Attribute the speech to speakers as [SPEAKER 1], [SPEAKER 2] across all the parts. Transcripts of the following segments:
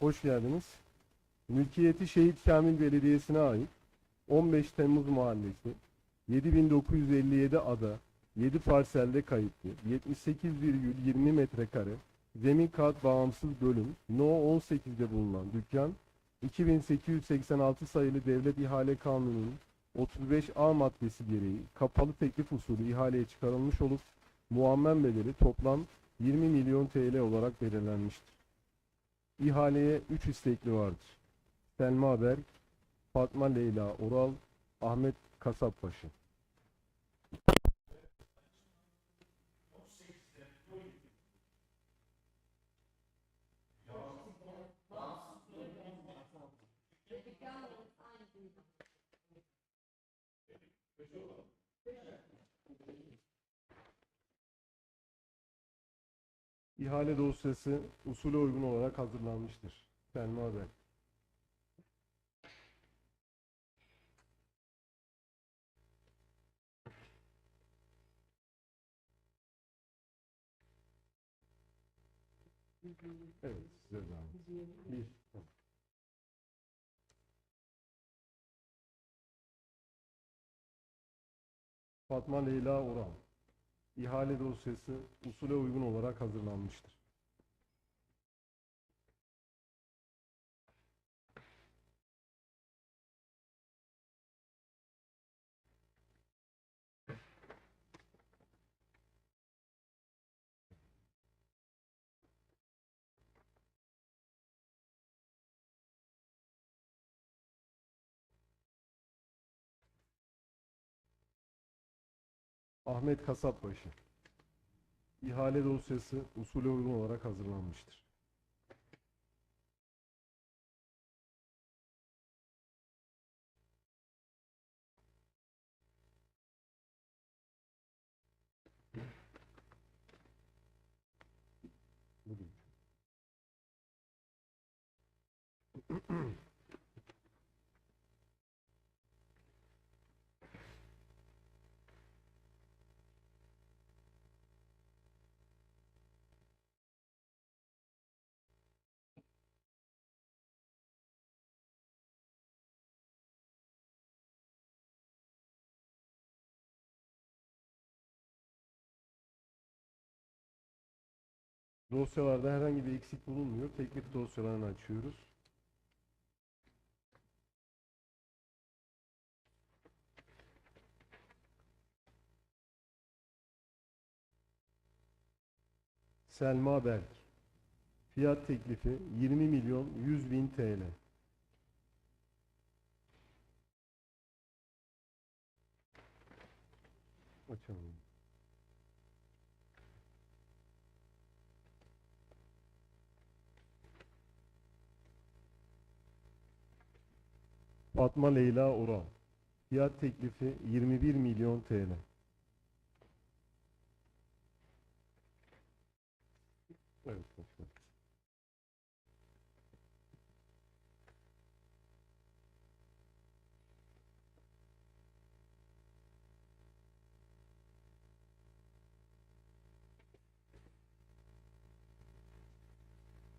[SPEAKER 1] Hoş geldiniz. Mülkiyeti Şehit Kamil Belediyesi'ne ait 15 Temmuz Mahallesi 7957 ada 7 parselde kayıtlı 78,20 metrekare zemin kat bağımsız bölüm No 18'de bulunan dükkan 2886 sayılı Devlet İhale Kanunu'nun 35A maddesi gereği kapalı teklif usulü ihaleye çıkarılmış olup muammen bedeli toplam 20 milyon TL olarak belirlenmiştir. İhaleye 3 istekli vardır. Selma Berk, Fatma Leyla Oral, Ahmet Kasapbaşı. İhale dosyası usule uygun olarak hazırlanmıştır. Selma Berk. Evet, size zahmet. Bir. Fatma Leyla Oral. İhale dosyası usule uygun olarak hazırlanmıştır. Ahmet Kasapbaşı. İhale dosyası usule uygun olarak hazırlanmıştır. Dosyalarda herhangi bir eksik bulunmuyor. Teklif dosyalarını açıyoruz. Selma Berk. Fiyat teklifi 20 milyon 100 bin TL. Açalım. Fatma Leyla Oral. Fiyat teklifi 21 milyon TL. Evet, başkanım.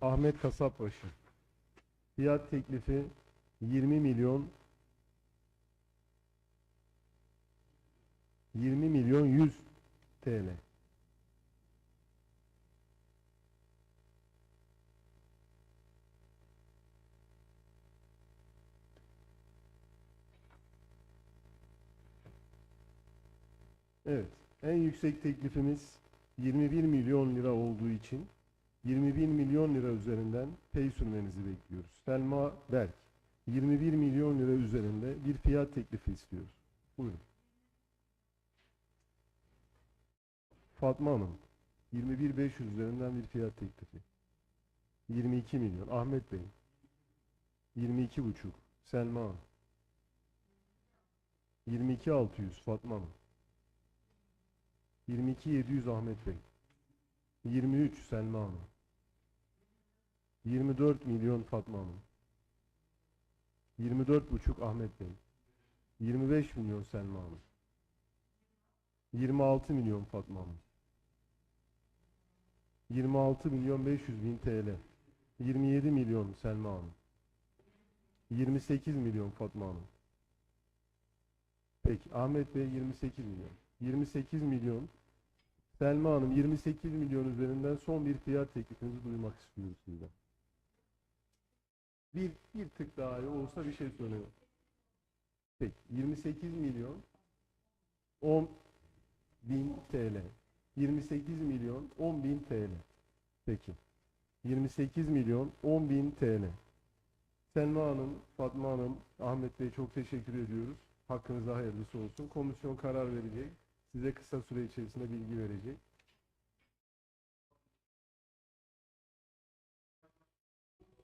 [SPEAKER 1] Ahmet Kasapbaşı. Fiyat teklifi 20 milyon 20 milyon 100 TL. Evet. En yüksek teklifimiz 21 milyon lira olduğu için 21 milyon lira üzerinden pay sürmenizi bekliyoruz. Selma Berk 21 milyon lira üzerinde bir fiyat teklifi istiyoruz. Buyurun. Fatma Hanım 21 500 üzerinden bir fiyat teklifi. 22 milyon. Ahmet Bey 22 buçuk. Selma Hanım 22 600 Fatma Hanım 22 700 Ahmet Bey 23 Selma Hanım 24 milyon Fatma Hanım 24 buçuk Ahmet Bey 25 milyon Selma Hanım 26 milyon Fatma Hanım 26 milyon 500 bin TL 27 milyon Selma Hanım. 28 milyon Fatma Hanım. Peki Ahmet Bey 28 milyon. 28 milyon. Selma Hanım 28 milyon üzerinden son bir fiyat teklifinizi duymak istiyoruz sizden. Bir, bir tık daha olsa bir şey söylüyor. Peki 28 milyon 10 bin TL. 28 milyon 10 bin TL. Peki. 28 milyon 10 bin TL. Selma Hanım, Fatma Hanım, Ahmet Bey çok teşekkür ediyoruz. Hakkınıza hayırlısı olsun. Komisyon karar verecek. Size kısa süre içerisinde bilgi verecek.